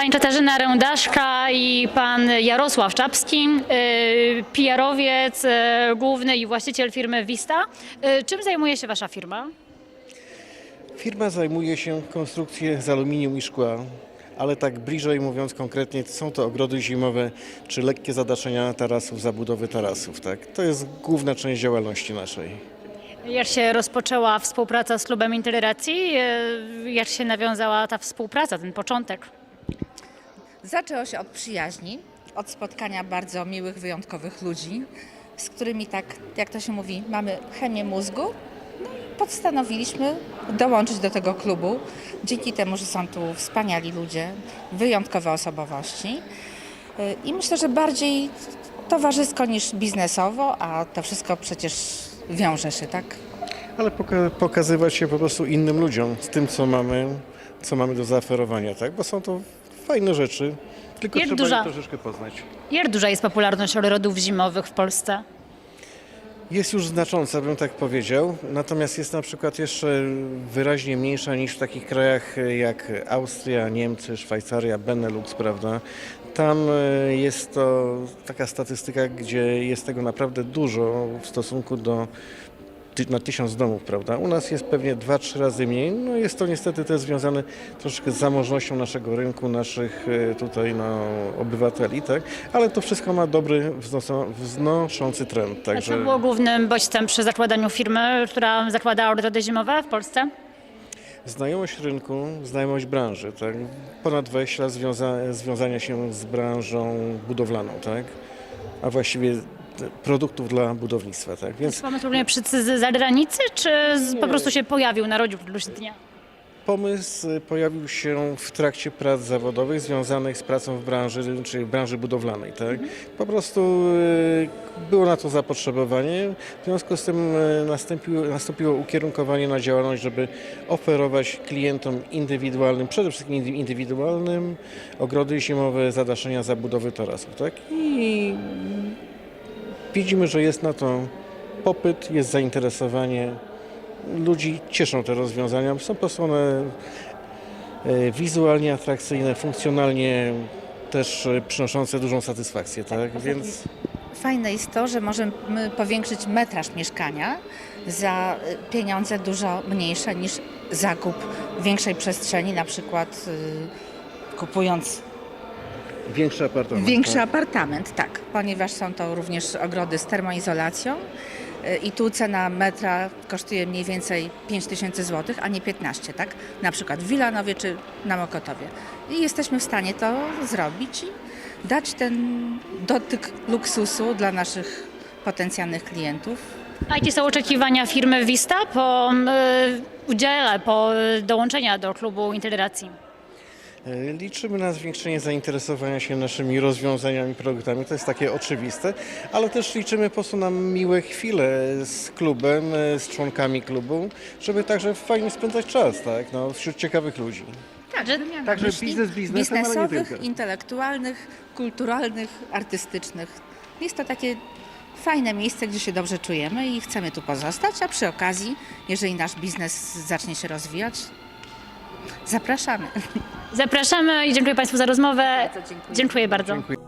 Pani Katarzyna Rędaszka i pan Jarosław Czapski, y, PR-owiec, y, główny i właściciel firmy Vista. Y, Czym zajmuje się wasza firma? Firma zajmuje się konstrukcją z aluminium i szkła, ale tak bliżej mówiąc konkretnie, są to ogrody zimowe czy lekkie zadaszenia tarasów, zabudowy tarasów. Tak? To jest główna część działalności naszej. Jak się rozpoczęła współpraca z klubem Interracji? Jak się nawiązała ta współpraca, ten początek? Zaczęło się od przyjaźni, od spotkania bardzo miłych, wyjątkowych ludzi, z którymi tak, jak to się mówi, mamy chemię mózgu. No i postanowiliśmy dołączyć do tego klubu, dzięki temu, że są tu wspaniali ludzie, wyjątkowe osobowości. Yy, I myślę, że bardziej towarzysko niż biznesowo, a to wszystko przecież wiąże się, tak? Ale poka- pokazywać się po prostu innym ludziom z tym, co mamy, co mamy do zaoferowania, tak? bo są to fajne rzeczy, tylko Jak trzeba duża- je troszeczkę poznać. Jak duża jest popularność rodów zimowych w Polsce? Jest już znacząca, bym tak powiedział, natomiast jest na przykład jeszcze wyraźnie mniejsza niż w takich krajach jak Austria, Niemcy, Szwajcaria, Benelux, prawda? Tam e, jest to taka statystyka, gdzie jest tego naprawdę dużo w stosunku do na tysiąc domów, prawda? U nas jest pewnie dwa, trzy razy mniej. No jest to niestety też związane troszeczkę z zamożnością naszego rynku, naszych e, tutaj no, obywateli, tak? Ale to wszystko ma dobry, wznoszący trend, A także... co było głównym bodźcem przy zakładaniu firmy, która zakładała ogrody zimowe w Polsce? Znajomość rynku, znajomość branży, tak? Ponad 20 lat związa- związania się z branżą budowlaną, tak? A właściwie produktów dla budownictwa, tak? Więc Pomysł również przy z zagranicy, czy z, po prostu się pojawił, narodził któregoś dnia? pomysł y, pojawił się w trakcie prac zawodowych związanych z pracą w branży, czyli w branży budowlanej, tak? Po prostu y, było na to zapotrzebowanie, w związku z tym y, nastąpiło, nastąpiło ukierunkowanie na działalność, żeby oferować klientom indywidualnym, przede wszystkim indy- indywidualnym, ogrody zimowe, zadaszenia, zabudowy tarasów, tak? I widzimy, że jest na to popyt, jest zainteresowanie. Ludzi cieszą te rozwiązania, są po prostu one e, wizualnie atrakcyjne, funkcjonalnie też e, przynoszące dużą satysfakcję, tak? Więc Fajne jest to, że możemy powiększyć metraż mieszkania za y, pieniądze dużo mniejsze niż zakup większej przestrzeni, na przykład kupując większy apartament. większy tak? apartament, tak, ponieważ są to również ogrody z termoizolacją y, i tu cena metra kosztuje mniej więcej 5 tysięcy złotych, a nie 15, tak? Na przykład w Wilanowie czy na Mokotowie. I jesteśmy w stanie to zrobić i dać ten dotyk luksusu dla naszych potencjalnych klientów. A jakie są oczekiwania firmy Vista po y, udziale, po y, dołączenia do klubu Integracji? E, Liczymy na zwiększenie zainteresowania się naszymi rozwiązaniami, produktami, to jest takie oczywiste, ale też liczymy po prostu na miłe chwile z klubem, e, z członkami klubu, żeby także fajnie spędzać czas, tak? No, wśród ciekawych ludzi. Tak, że Także Myśli biznes biznesem, ale nie biznesowych, tylko. intelektualnych, kulturalnych, artystycznych. Jest to takie fajne miejsce, gdzie się dobrze czujemy i chcemy tu pozostać, a przy okazji, jeżeli nasz biznes zacznie się rozwijać, zapraszamy. zapraszamy i dziękuję Państwu za rozmowę. Bardzo dziękuję. Dziękuję bardzo. Dziękuję.